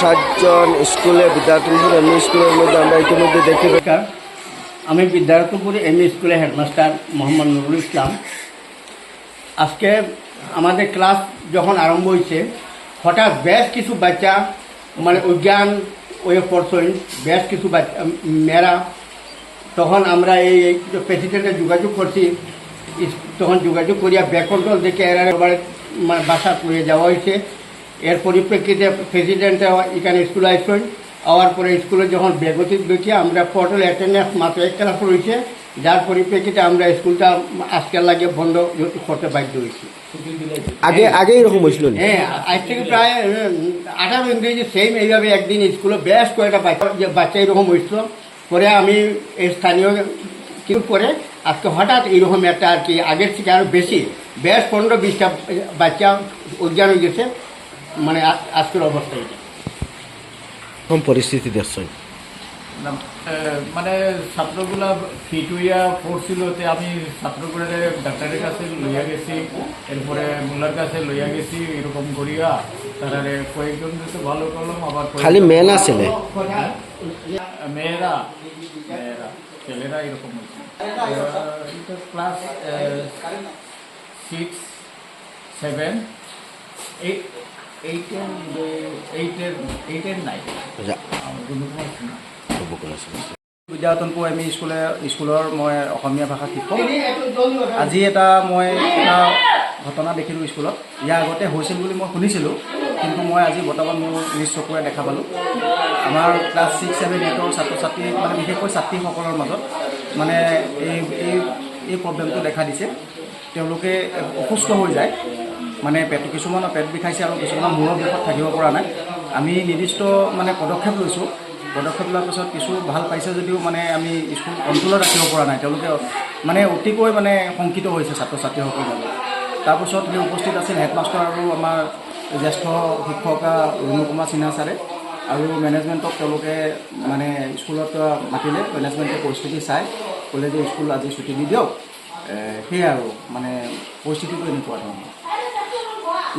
সাতজন স্কুলে বিদ্যার্থীপুর এমনি স্কুলের মধ্যে আমরা ইতিমধ্যে পাই। আমি বিদ্যার্থপুর এম স্কুলের হেডমাস্টার মোহাম্মদ নুরুল ইসলাম। আজকে আমাদের ক্লাস যখন আরম্ভ হয়েছে, হঠাৎ বেশ কিছু বাচ্চা মানে অজ্ঞান ওয়ে পড়ছেন, বেশ কিছু বাচ্চা মেয়েরা। তখন আমরা এই প্রেসিডেন্টে যোগাযোগ করছি। তখন যোগাযোগ করিয়া ব্যাক কন্ট্রোল দেখে এরা মানে বাসা করে যাওয়া হয়েছে। এর পরিপ্রেক্ষিতে প্রেসিডেন্টে এখানে স্কুলে আসছেন আওয়ার পরে স্কুলে যখন বেগতি দেখি আমরা পোর্টাল অ্যাটেন্ডেন্স মাত্র এক ক্লাস রয়েছে। যার পরিপ্রেক্ষিতে আমরা স্কুলটা আজকের লাগে বন্ধ করতে বাধ্য হয়েছি। আগে আগে এরকম হয়েছিল হ্যাঁ আজ থেকে প্রায় আঠারো ইংরেজি সেম এইভাবে একদিন স্কুলে বেশ কয়েকটা বাচ্চা এরকম হয়েছিল। পরে আমি এই স্থানীয় কিছু পরে আজকে হঠাৎ এইরকম একটা আর কি আগের থেকে আরও বেশি বেশ পনেরো বিশটা বাচ্চা অজ্ঞান হয়ে গেছে। মানে আজ- আজকের অবস্থা এটা এরকম পরিস্থিতি দেখছেন মানে ছাত্রগুলা ফিট হইয়া পড়ছিল তে আমি ছাত্রগুলা ডাক্তারের কাছে লইয়া গেছি এরপরে মোল্লার কাছে লইয়া গেছি এরকম করিয়া তারারে কয়েকজন তো ভালো করলাম আবার খালি মেয়ে না ছেলে? হ্যাঁ? মেয়েরা মেয়েরা ছেলেরা এরকম হয়েছে ক্লাস সিক্স সেভেন এইট এইটের এইটের এইটের নাই কোনো কোনো না বকুল আছে। এম ই স্কুলে স্কুলৰ মই অসমীয়া ভাষা শিক্ষক আজি এটা মই এটা ঘটনা দেখিলোঁ স্কুলত। ইয়াৰ আগতে হৈছিল বুলি মই শুনিছিলোঁ কিন্তু মই আজি বৰ্তমান মোৰ নিজ চকুৰে দেখা পালোঁ। আমাৰ ক্লাছ ছিক্স ছেভেন এইটৰ ছাত্ৰ ছাত্ৰী মানে বিশেষকৈ ছাত্ৰীসকলৰ মাজত মানে এই এই এই প্ৰব্লেমটো দেখা দিছে। তেওঁলোকে অসুস্থ হৈ যায়। মানে পেট কিছুমানৰ পেট বিষাইছে আৰু কিছুমানৰ মূৰৰ বিষত থাকিব পৰা নাই। আমি নিৰ্দিষ্ট মানে পদক্ষেপ লৈছোঁ। পদক্ষেপ লোৱাৰ পিছত কিছু ভাল পাইছে যদিও মানে আমি স্কুল কণ্ট্ৰলত ৰাখিব পৰা নাই। তেওঁলোকে মানে অতিকৈ মানে শংকিত হৈছে ছাত্ৰ ছাত্ৰীসকলৰ তাৰপিছত সেই উপস্থিত আছিল হেডমাষ্টাৰ আৰু আমাৰ জ্যেষ্ঠ শিক্ষকা ৰুণু কুমাৰ সিনহা ছাৰে। আৰু মেনেজমেণ্টক তেওঁলোকে মানে স্কুলত মাতিলে। মেনেজমেণ্টে পৰিস্থিতি চাই ক'লে যে স্কুল আজি ছুটি দি দিয়ক। সেয়াই আৰু মানে পৰিস্থিতিটো এনেকুৱা ধৰণৰ।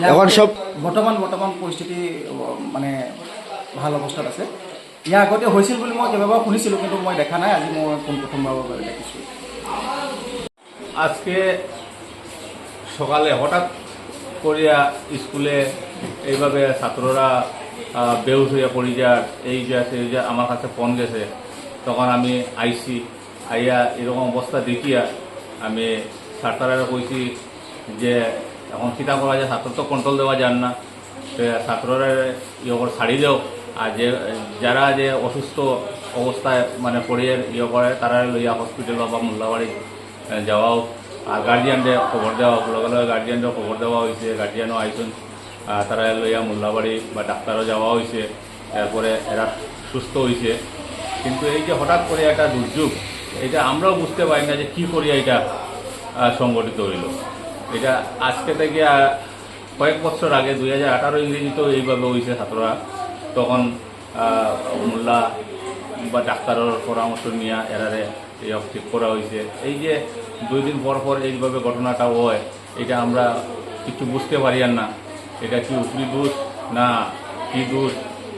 এখন চব- বৰ্তমান বৰ্তমান পৰিস্থিতি মানে ভালো অৱস্থাত আছে। ইয়াৰ আগতে হৈছিল বুলি মই কেইবাবাৰ শুনিছিলোঁ কিন্তু মই দেখা নাই। আজি মই পোন প্ৰথমবাৰৰ বাবে দেখিছোঁ। আজকে সকালে হঠাৎ করিয়া স্কুলে এইভাবে ছাত্ররা বেহুশ হইয়া পড়ি যার এই যে আছে এই যে আমার কাছে ফোন গেছে। তখন আমি আইসি আইয়া এরকম অবস্থা দেখিয়া আমি ছাত্ররা কইছি যে এখন চিন্তা করা যায়, ছাত্র তো কন্ট্রোল দেওয়া যান না। ছাত্ররা ইয়ে করে ছাড়ি দেও। আর যে, যারা যে অসুস্থ অবস্থায় মানে পড়িয়ে ইয়ে করে, তারা লইয়া হসপিটাল বা মোল্লাবাড়ি যাওয়াও আর গার্জিয়ানরে খবর দেওয়া হোক। লগে লগে গার্জিয়ানরে খবর দেওয়া হয়েছে গার্জিয়ানও আইসুন। তারা লইয়া মোল্লাবাড়ি বা ডাক্তারও যাওয়া হয়েছে এরপরে এরা সুস্থ হয়েছে কিন্তু এই যে হঠাৎ করে একটা দুর্যোগ, এটা আমরাও বুঝতে পারি না যে কী করিয়া এটা সংগঠিত হইল। এটা আজকে থেকে কয়েক বছর আগে, দুই হাজার আঠারো ইংরেজিতেও এইভাবে হয়েছে ছাত্ররা। তখন মোল্লা বা ডাক্তারের পরামর্শ নিয়ে এরারে এই ঠিক করা হয়েছে এই যে দুই দিন পর পর এইভাবে ঘটনাটা হয়, এটা আমরা কিছু বুঝতে পারি আর না। এটা কি উপরি দোষ? না, কি দোষ?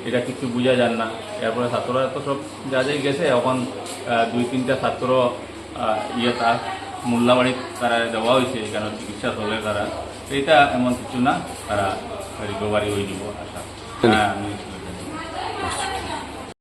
এটা কিছু বোঝা যান না। এরপরে ছাত্ররা তো সব যা যাই গেছে, এখন দুই তিনটা ছাত্র ইয়ে তার মোল্লাবাড়ি তারা দেওয়া হয়েছে কেন চিকিৎসা চলে তারা এটা এমন কিছু না তারা রিকভারি হয়ে যাব আশা। হ্যাঁ আমি